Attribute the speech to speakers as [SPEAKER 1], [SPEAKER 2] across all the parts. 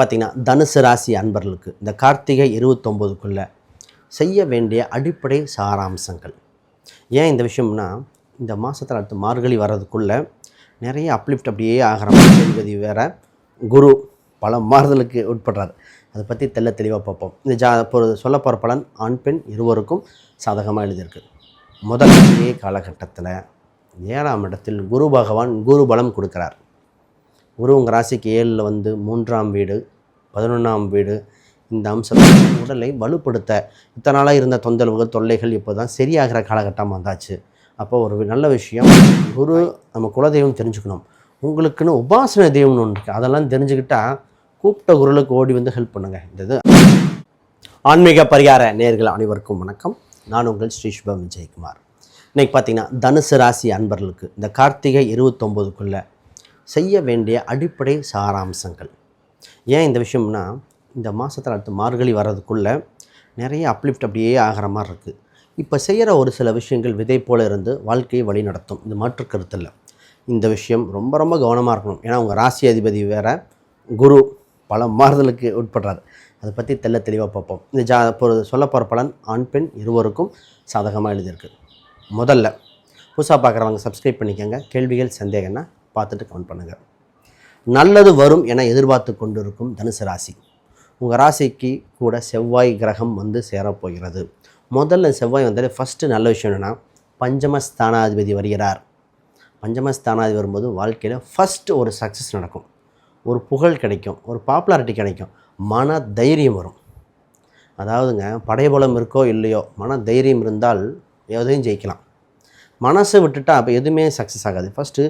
[SPEAKER 1] பார்த்திங்கன்னா தனுசு ராசி அன்பர்களுக்கு இந்த கார்த்திகை இருபத்தொம்போதுக்குள்ளே செய்ய வேண்டிய அடிப்படை சாராம்சங்கள். ஏன் இந்த விஷயம்னா இந்த மாதத்தில் அடுத்து மார்கழி வர்றதுக்குள்ளே நிறைய அப்லிஃப்ட் அப்படியே ஆகிற மாதிரி வேறு குரு பல மாறுதலுக்கு உட்படுறாரு. அதை பற்றி தெள்ள தெளிவாக பார்ப்போம். இந்த ஜா சொல்ல போகிற பலன் ஆண் பெண் இருவருக்கும் சாதகமாக எழுதியிருக்கு. முதல் காலகட்டத்தில் ஏழாம் இடத்தில் குரு பகவான் குரு பலம் கொடுக்குறார். குரு உங்கள் ராசிக்கு ஏழில் வந்து மூன்றாம் வீடு பதினொன்றாம் வீடு. இந்த அம்சத்தை உடலை வலுப்படுத்த இத்தனை நாளாக இருந்த தொந்தரவுகள் தொல்லைகள் இப்போ தான் சரியாகிற காலகட்டம் வந்தாச்சு. அப்போ ஒரு நல்ல விஷயம் குரு நம்ம குலதெய்வம் தெரிஞ்சுக்கணும். உங்களுக்குன்னு உபாசன தெய்வம்னு ஒன்று இருக்குது அதெல்லாம் தெரிஞ்சுக்கிட்டால் கூப்பிட்ட குரலுக்கு ஓடி வந்து ஹெல்ப் பண்ணுங்கள் இந்த இது ஆன்மீக பரிகார நேர்கள் அனைவருக்கும் வணக்கம். நான் உங்கள் ஸ்ரீ சுபம் விஜயகுமார். இன்னைக்கு பார்த்தீங்கன்னா தனுசு ராசி அன்பர்களுக்கு இந்த கார்த்திகை இருபத்தொம்போதுக்குள்ளே செய்ய வேண்டிய அடிப்படை சாராம்சங்கள். ஏன் இந்த விஷயம்னா இந்த மாதத்தில் அடுத்து மார்கழி வர்றதுக்குள்ளே நிறைய அப்லிஃப்ட் அப்படியே ஆகிற மாதிரி இருக்குது இப்போ செய்கிற ஒரு சில விஷயங்கள் விதை போல இருந்து வாழ்க்கையை வழி நடத்தும். இது மாற்று கருத்தில் இந்த விஷயம் ரொம்ப ரொம்ப கவனமாக இருக்கணும். ஏன்னா உங்கள் ராசி அதிபதி வேறு குரு பல மாறுதலுக்கு உட்படுறாரு. அதை பற்றி தெல்ல தெளிவாக பார்ப்போம். இந்த ஜா இப்போ சொல்ல போகிற பலன் ஆண் பெண் இருவருக்கும் சாதகமாக எழுதியிருக்கு. முதல்ல புதுசாக பார்க்குறவங்க சப்ஸ்கிரைப் பண்ணிக்கோங்க. கேள்விகள் சந்தேகம்னா பார்த்துட்டு கமெண்ட் பண்ணுங்கள் நல்லது வரும் என எதிர்பார்த்து கொண்டிருக்கும் தனுசு ராசி. உங்கள் ராசிக்கு கூட செவ்வாய் கிரகம் வந்து சேரப்போகிறது முதல்ல செவ்வாய் வந்தாலே ஃபஸ்ட்டு நல்ல விஷயம் என்னென்னா பஞ்சமஸ்தானாதிபதி வருகிறார். பஞ்சமஸ்தானாதிபதி வரும்போது வாழ்க்கையில் ஃபஸ்ட்டு ஒரு சக்ஸஸ் நடக்கும். ஒரு புகழ் கிடைக்கும் ஒரு பாப்புலாரிட்டி கிடைக்கும். மன தைரியம் வரும். அதாவதுங்க படைபலம் இருக்கோ இல்லையோ மன தைரியம் இருந்தால் எதையும் ஜெயிக்கலாம். மனசை விட்டுட்டா அப்போ எதுவுமே சக்ஸஸ் ஆகாது. ஃபஸ்ட்டு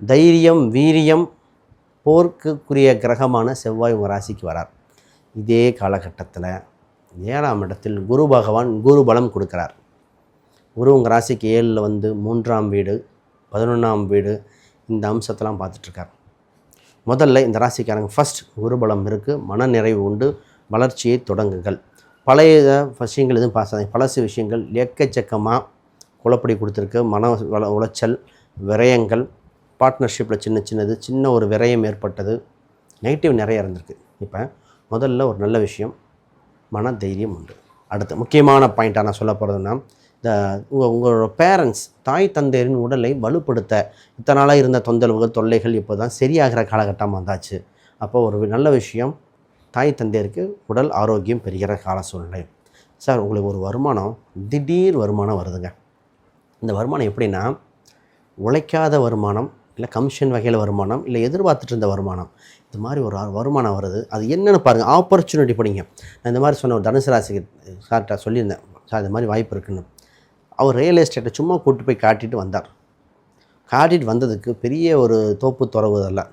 [SPEAKER 1] தைரியம் வீரியம் போர்க்குரிய கிரகமான செவ்வாய் உங்கள் ராசிக்கு வரார். இதே காலகட்டத்தில் ஏழாம் இடத்தில் குரு பகவான் குரு பலம் கொடுக்குறார். குரு உங்கள் ராசிக்கு ஏழில் வந்து மூன்றாம் வீடு பதினொன்றாம் வீடு இந்த அம்சத்தெல்லாம் பார்த்துட்ருக்கார். முதல்ல இந்த ராசிக்காரங்க ஃபஸ்ட் குருபலம் இருக்குது மன நிறைவு உண்டு வளர்ச்சியை தொடங்குங்கள். பழைய விஷயங்கள் எதுவும் பாசாதீங்க பழசு விஷயங்கள் எக்கச்சக்கமாக குழப்படி கொடுத்துருக்கு. மன வள உளைச்சல் விரயங்கள் பார்ட்னர்ஷிப்பில் சின்ன சின்னது சின்ன ஒரு விரயம் ஏற்பட்டது. நெகட்டிவ் நிறைய இருந்திருக்கு. இப்போ முதல்ல ஒரு நல்ல விஷயம் மன தைரியம் உண்டு. அடுத்து முக்கியமான பாயிண்ட்டாக நான் சொல்ல போகிறதுனா இந்த உங்கள் உங்களோட பேரண்ட்ஸ் தாய் தந்தையரின் உடலை வலுப்படுத்த இத்தனை நாளாக இருந்த தொந்தரவுகள் தொல்லைகள் இப்போ தான் சரியாகிற காலகட்டம் வந்தாச்சு. அப்போ ஒரு நல்ல விஷயம் தாய் தந்தையருக்கு உடல் ஆரோக்கியம் பெறுகிற கால சூழ்நிலை. சார் உங்களுக்கு ஒரு வருமானம் திடீர் வருமானம் வருதுங்க. இந்த வருமானம் எப்படின்னா உழைக்காத வருமானம் இல்லை கமிஷன் வகையில் வருமானம் இல்லை எதிர்பார்த்துட்டு இருந்த வருமானம் இது மாதிரி ஒரு வருமானம் வருது. அது என்னென்னு பாருங்கள் ஆப்பர்ச்சுனிட்டி படிங்க. நான் இந்த மாதிரி சொன்ன ஒரு தனுசு ராசிக்கு சார்கிட்ட சொல்லியிருந்தேன். சார் இந்த மாதிரி வாய்ப்பு இருக்குன்னு. அவர் ரியல் எஸ்டேட்டை சும்மா கூட்டு போய் காட்டிட்டு வந்தார். காட்டிட்டு வந்ததுக்கு பெரிய ஒரு தோப்பு துறவு அதெல்லாம்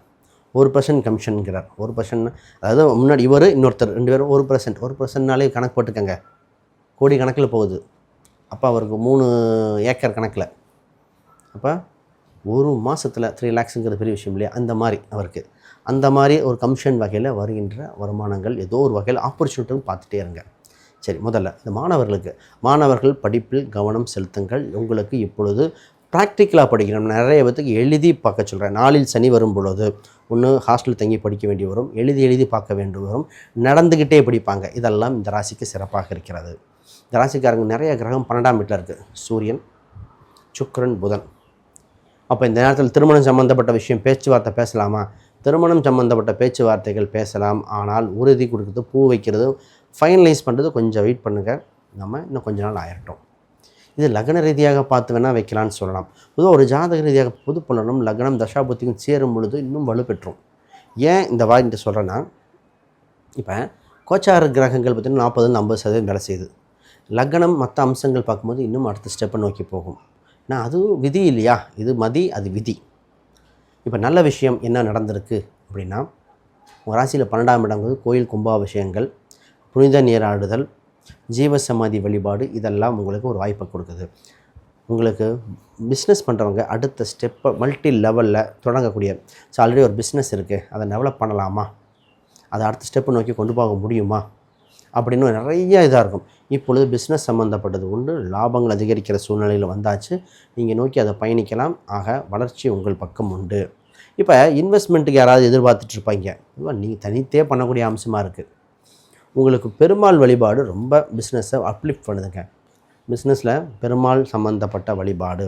[SPEAKER 1] ஒரு பர்சன்ட் கமிஷனுங்கிறார். ஒரு பர்சன்ட் அதாவது முன்னாடி இவர் இன்னொருத்தர் ரெண்டு பேரும் ஒரு பர்சன்ட் ஒரு பர்சன்ட்னாலே கணக்கு போட்டுக்கங்க. கோடி கணக்கில் போகுது. அப்போ அவருக்கு மூணு ஏக்கர் கணக்கில். அப்போ ஒரு மாதத்தில் த்ரீ லேக்ஸுங்கிறது பெரிய விஷயம் இல்லையா? அந்த மாதிரி அவருக்கு. அந்த மாதிரி ஒரு கமிஷன் வகையில் வருகின்ற வருமானங்கள் ஏதோ ஒரு வகையில் ஆப்பர்ச்சுனிட்டின்னு பார்த்துட்டே இருங்க. சரி முதல்ல இந்த மாணவர்களுக்கு. மாணவர்கள் படிப்பில் கவனம் செலுத்துங்கள். உங்களுக்கு இப்பொழுது ப்ராக்டிக்கலாக படிக்கணும். நிறைய பேத்துக்கு எழுதி பார்க்க சொல்கிறேன் நாளில் சனி வரும் பொழுது ஒன்று ஹாஸ்டல் தங்கி படிக்க வேண்டி வரும். எழுதி எழுதி பார்க்க வேண்டி வரும். நடந்துக்கிட்டே படிப்பாங்க. இதெல்லாம் இந்த ராசிக்கு சிறப்பாக இருக்கிறது. இந்த ராசிக்காரங்க நிறைய கிரகம் பன்னெண்டாம் வீட்டில் இருக்குது சூரியன் சுக்கரன் புதன். அப்போ இந்த நேரத்தில் திருமணம் சம்மந்தப்பட்ட விஷயம் பேச்சுவார்த்தை பேசலாமா? திருமணம் சம்மந்தப்பட்ட பேச்சுவார்த்தைகள் பேசலாம். ஆனால் உறுதி கொடுக்குறது பூ வைக்கிறது ஃபைனலைஸ் பண்ணுறது கொஞ்சம் வெயிட் பண்ணுங்கள் நம்ம இன்னும் கொஞ்ச நாள் ஆயிரட்டும். இது லக்ன ரீதியாக பார்த்து வேணால் வைக்கலான்னு சொல்லலாம். பொதுவாக ஒரு ஜாதக ரீதியாக புது பலனும் லக்னம் தசாபுத்திக்கும் சேரும் பொழுது இன்னும் வலுப்பெற்றும். ஏன் இந்த வாய்ட்டு சொல்கிறேன்னா இப்போ கோச்சார கிரகங்கள் பார்த்திங்கன்னா நாற்பதுலேருந்து ஐம்பது சதவீதம் வேலை செய்யுது. லக்னம் மற்ற அம்சங்கள் பார்க்கும்போது இன்னும் அடுத்த ஸ்டெப்பை நோக்கி போகும். நான் அதுவும் விதி இல்லையா? இது மதி அது விதி. இப்போ நல்ல விஷயம் என்ன நடந்திருக்கு அப்படின்னா உங்கள் ராசியில் பன்னெண்டாம் இடங்கிறது கோயில் கும்பாபிஷேகங்கள் புனித நீராடுதல் ஜீவசமாதி வழிபாடு இதெல்லாம் உங்களுக்கு ஒரு வாய்ப்பை கொடுக்குது. உங்களுக்கு பிஸ்னஸ் பண்ணுறவங்க அடுத்த ஸ்டெப்பை மல்டி லெவலில் தொடங்கக்கூடிய ஸோ ஆல்ரெடி ஒரு பிஸ்னஸ் இருக்குது அதை டெவலப் பண்ணலாமா? அதை அடுத்த ஸ்டெப்பு நோக்கி கொண்டு போக முடியுமா? அப்படின்னு நிறைய இதாக இருக்கும். இப்பொழுது பிஸ்னஸ் சம்மந்தப்பட்டது உண்டு. லாபங்கள் அதிகரிக்கிற சூழ்நிலையில் வந்தாச்சு. நீங்கள் நோக்கி அதை பயணிக்கலாம். ஆக வளர்ச்சி உங்கள் பக்கம் உண்டு. இப்போ இன்வெஸ்ட்மெண்ட்டுக்கு யாராவது எதிர்பார்த்துட்டு இருப்பாங்க. இதுவா தனித்தே பண்ணக்கூடிய அம்சமாக இருக்குது உங்களுக்கு பெருமாள் வழிபாடு ரொம்ப பிஸ்னஸை அப்லிஃப்ட் பண்ணுதுங்க. பிஸ்னஸில் பெருமாள் சம்மந்தப்பட்ட வழிபாடு.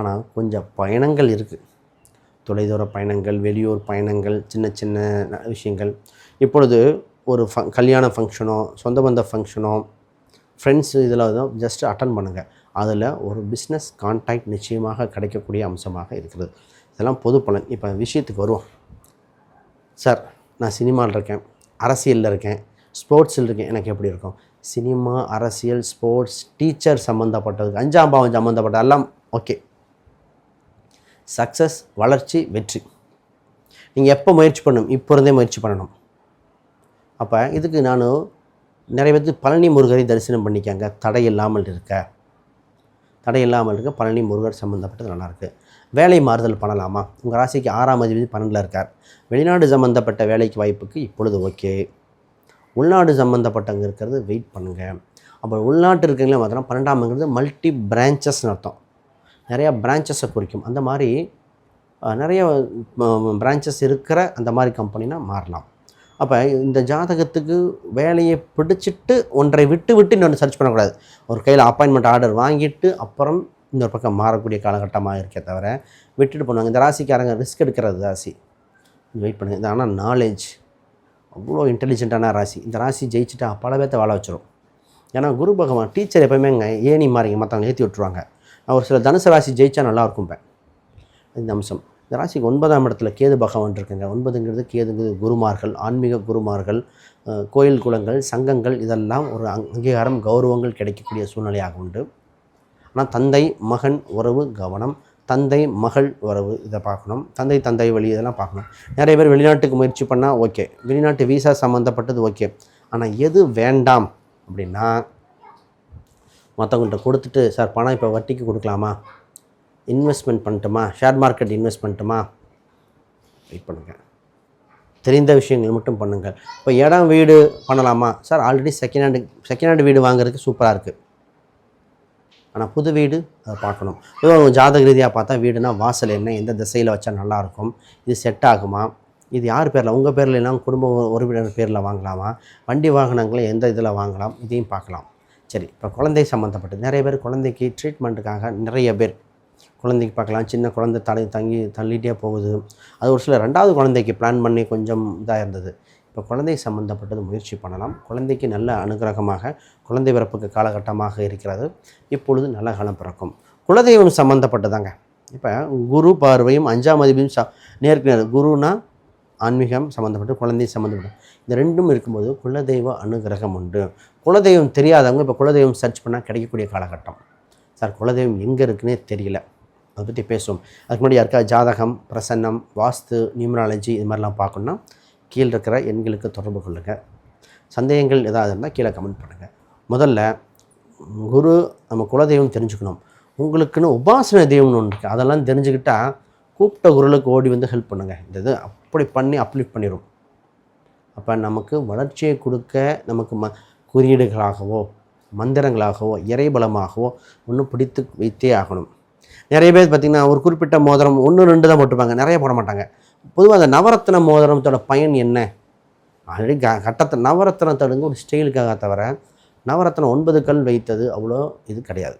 [SPEAKER 1] ஆனால் கொஞ்சம் பயணங்கள் இருக்குது தொலைதூர பயணங்கள் வெளியூர் பயணங்கள் சின்ன சின்ன விஷயங்கள். இப்பொழுது ஒரு ஃபங் கல்யாண ஃபங்க்ஷனோ சொந்த பந்த ஃபங்க்ஷனோ ஃப்ரெண்ட்ஸ் இதில் தான் ஜஸ்ட் அட்டன் பண்ணுங்கள் அதில் ஒரு பிஸ்னஸ் கான்டாக்ட் நிச்சயமாக கிடைக்கக்கூடிய அம்சமாக இருக்கிறது இதெல்லாம் பொது பலன். இப்போ விஷயத்துக்கு வருவோம். சார் நான் சினிமாவில் இருக்கேன். அரசியலில் இருக்கேன். ஸ்போர்ட்ஸில் இருக்கேன். எனக்கு எப்படி இருக்கும்? சினிமா அரசியல் ஸ்போர்ட்ஸ் டீச்சர் சம்மந்தப்பட்டது அஞ்சாம் பாவம் சம்மந்தப்பட்ட எல்லாம் ஓகே சக்ஸஸ் வளர்ச்சி வெற்றி. நீங்கள் எப்போ முயற்சி பண்ணணும்? இப்போ இருந்தே முயற்சி பண்ணணும். அப்போ இதுக்கு நான் நிறைய பேர்த்து பழனி முருகரை தரிசனம் பண்ணிக்கங்க. தடை இல்லாமல் இருக்க. தடை இல்லாமல் இருக்க பழனி முருகர் சம்மந்தப்பட்டது நல்லாயிருக்கு வேலை மாறுதல் பண்ணலாமா? உங்கள் ராசிக்கு ஆறாம் அதிபதி பன்னெண்டில் இருக்கார். வெளிநாடு சம்மந்தப்பட்ட வேலைக்கு வாய்ப்புக்கு இப்பொழுது ஓகே. உள்நாடு சம்மந்தப்பட்டவங்க இருக்கிறது வெயிட் பண்ணுங்கள் அப்போ உள்நாட்டு இருக்கீங்களே பார்த்தோன்னா பன்னெண்டாம்ங்கிறது மல்டி பிரான்ச்சஸ்னு அர்த்தம். நிறையா பிரான்ச்சஸை குறிக்கும். அந்த மாதிரி நிறைய பிரான்ச்சஸ் இருக்கிற அந்த மாதிரி கம்பெனினா மாறலாம். அப்போ இந்த ஜாதகத்துக்கு வேலையை பிடிச்சிட்டு ஒன்றை விட்டு விட்டு இன்னொன்று சர்ச் பண்ணக்கூடாது. ஒரு கையில் அப்பாயின்மெண்ட் ஆர்டர் வாங்கிட்டு அப்புறம் இன்னொரு பக்கம் மாறக்கூடிய காலகட்டமாக இருக்கே தவிர விட்டுட்டு பண்ணுவாங்க இந்த ராசிக்காரங்க ரிஸ்க் எடுக்கிறது ராசி. வெயிட் பண்ணுங்க. இது ஆனால் நாலேஜ் அவ்வளோ இன்டெலிஜென்ட்டான ராசி. இந்த ராசி ஜெயிச்சுட்டா பல பேர்த்த வாழ வச்சிடும் ஏன்னா குரு பகவான் டீச்சர் எப்போயுமே ஏணி மாறிங்க மற்றவங்க ஏற்றி விட்ருவாங்க ஒரு சில தனுசு ராசி ஜெயிச்சா நல்லா இருக்கும்பேன். இந்த அம்சம். இந்த ராசிக்கு ஒன்பதாம் இடத்துல கேது பகவான் இருக்குங்க ஒன்பதுங்கிறது கேதுங்கிறது குருமார்கள் ஆன்மீக குருமார்கள் கோயில் குளங்கள் சங்கங்கள் இதெல்லாம் ஒரு அங்கீகாரம் கௌரவங்கள் கிடைக்கக்கூடிய சூழ்நிலையாக உண்டு. ஆனால் தந்தை மகன் உறவு கவனம் தந்தை மகள் உறவு இதை பார்க்கணும். தந்தை தந்தை வழி இதெல்லாம் பார்க்கணும். நிறைய பேர் வெளிநாட்டுக்கு முயற்சி பண்ணால் ஓகே. வெளிநாட்டு விசா சம்மந்தப்பட்டது ஓகே. ஆனால் எது வேண்டாம் அப்படின்னா மற்றவங்கள்ட்ட கொடுத்துட்டு சார் பணம் இப்போ வட்டிக்கு கொடுக்கலாமா? இன்வெஸ்ட்மெண்ட் பண்ணட்டுமா? ஷேர் மார்க்கெட் இன்வெஸ்ட் பண்ணட்டுமா? வெயிட் பண்ணுங்கள் தெரிந்த விஷயங்கள் மட்டும் பண்ணுங்கள். இப்போ இடம் வீடு பண்ணலாமா? Sir already second hand second hand வீடு வாங்குறதுக்கு சூப்பராக இருக்குது ஆனால் புது வீடு அதை பார்க்கணும். இப்போ ஜாதக ரீதியாக பார்த்தா வீடுனா வாசல் என்ன எந்த திசையில் வச்சா நல்லாயிருக்கும் இது செட் ஆகுமா? இது யார் பேரில்? உங்கள் பேரில் இல்லைனா குடும்ப உறவினர் பேரில் வாங்கலாமா? வண்டி வாகனங்களை எந்த இதில் வாங்கலாம்? இதையும் பார்க்கலாம். சரி இப்போ குழந்தை சம்மந்தப்பட்டது நிறைய பேர் குழந்தைக்கு ட்ரீட்மெண்ட்டுக்காக நிறைய பேர் குழந்தைக்கு பார்க்கலாம். சின்ன குழந்தை தலை தங்கி தள்ளிட்டே போகுது. அது ஒரு சில ரெண்டாவது குழந்தைக்கு பிளான் பண்ணி கொஞ்சம் இதாக இருந்தது. இப்போ குழந்தை சம்மந்தப்பட்டது முயற்சி பண்ணலாம். குழந்தைக்கு நல்ல அனுகிரகமாக குழந்தை பிறப்புக்கு காலகட்டமாக இருக்கிறது. இப்பொழுது நல்ல காலம் பிறக்கும். குலதெய்வம் சம்மந்தப்பட்டதாங்க இப்போ குரு பார்வையும் அஞ்சாம் அதிபதியும் ச நேருக்கு குருனா ஆன்மீகம் சம்மந்தப்பட்டு குழந்தை சம்மந்தப்பட்ட இந்த ரெண்டும் இருக்கும்போது குலதெய்வ அனுகிரகம் உண்டு. குலதெய்வம் தெரியாதவங்க இப்போ குலதெய்வம் சர்ச் பண்ணால் கிடைக்கக்கூடிய காலகட்டம். சார் குலதெய்வம் எங்கே இருக்குன்னே தெரியல. அதை பற்றி பேசுவோம். அதுக்கு முன்னாடி யாருக்கா ஜாதகம் பிரசன்னம் வாஸ்து நியூமராலஜி இது மாதிரிலாம் பார்க்கணுன்னா கீழே இருக்கிற எண்களுக்கு தொடர்பு கொள்ளுங்கள் சந்தேகங்கள் ஏதாவது இருந்தால் கீழே கமெண்ட் பண்ணுங்கள் முதல்ல குரு நம்ம குலதெய்வம் தெரிஞ்சுக்கணும். உங்களுக்குன்னு உபாசன தெய்வம்னு ஒன்று இருக்குது அதெல்லாம் தெரிஞ்சுக்கிட்டால் கூப்பிட்ட குரலுக்கு ஓடி வந்து ஹெல்ப் பண்ணுங்கள் இந்த இது அப்படி பண்ணி அப்லிஃப்ட் பண்ணிடும் அப்போ நமக்கு வளர்ச்சியை கொடுக்க நமக்கு ம குறியீடுகளாகவோ மந்திரங்களாகவோ இறைபலமாகவோ ஒன்று பிடித்து வைத்தே ஆகணும். நிறைய பேர் பார்த்திங்கன்னா ஒரு குறிப்பிட்ட மோதிரம் ஒன்று ரெண்டு தான் போட்டுப்பாங்க நிறைய போட மாட்டாங்க. பொதுவாக அந்த நவரத்ன மோதிரத்தோட பயன் என்ன? ஆல்ரெடி க கட்டத்தை நவரத்னத்தோடுங்க ஒரு ஸ்டைலுக்காக தவிர நவரத்னம் ஒன்பது கல் வைத்தது அவ்வளோ இது கிடையாது.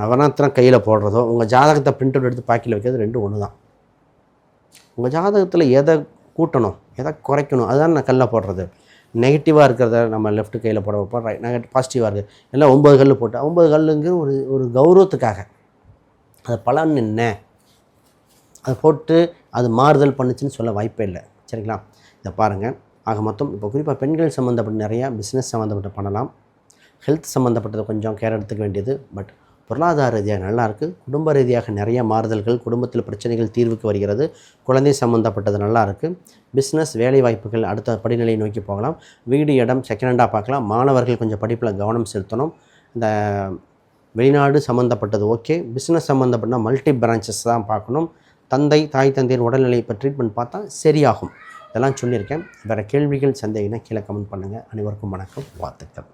[SPEAKER 1] நவரத்னம் கையில் போடுறதோ உங்கள் ஜாதகத்தை பிரிண்ட் அவுட் எடுத்து பாக்கில் வைக்கிறது ரெண்டும் ஒன்று தான் உங்கள் ஜாதகத்தில் எதை கூட்டணும் எதை குறைக்கணும் அதுதான் நான் கல்லில் போடுறது. நெகட்டிவாக இருக்கிறத நம்ம லெஃப்ட் கையில் போட வைப்போம் ரைட் நெகட்டிவ் பாசிட்டிவாக இருக்குது எல்லாம் ஒம்பது கல் போட்டு ஒம்பது கல்லுங்கிற ஒரு ஒரு கௌரவத்துக்காக. அது பலன் என்ன அதை போட்டு அது மாறுதல் பண்ணுச்சுன்னு சொல்ல வாய்ப்பே இல்லை. சரிங்களா? இதை பாருங்கள் ஆக மொத்தம் இப்போ குறிப்பாக பெண்கள் சம்மந்தப்பட்ட நிறையா பிஸ்னஸ் சம்மந்தப்பட்ட பண்ணலாம். ஹெல்த் சம்மந்தப்பட்டதை கொஞ்சம் கேர் எடுத்துக்க வேண்டியது. பட் பொருளாதார ரீதியாக நல்லாயிருக்கு குடும்ப ரீதியாக நிறைய மாறுதல்கள் குடும்பத்தில் பிரச்சனைகள் தீர்வுக்கு வருகிறது. குழந்தை சம்மந்தப்பட்டது நல்லாயிருக்கு பிஸ்னஸ் வேலை வாய்ப்புகள் அடுத்த படிநிலையை நோக்கி போகலாம். வீடு இடம் செகண்ட் ஹேண்டாக பார்க்கலாம். மாணவர்கள் கொஞ்சம் படிப்பில் கவனம் செலுத்தணும். இந்த வெளிநாடு சம்மந்தப்பட்டது ஓகே. பிஸ்னஸ் சம்மந்தப்பட்ட மல்டி பிரான்ச்சஸ் தான் பார்க்கணும். தந்தை தாய் தந்தையின் உடல்நிலை இப்போ ட்ரீட்மெண்ட் பார்த்தா சரியாகும். இதெல்லாம் சொல்லியிருக்கேன். வேறு கேள்விகள் சந்தேகினா கீழே கமெண்ட் பண்ணுங்கள் அனைவருக்கும் வணக்கம். வாழ்த்துக்கள்.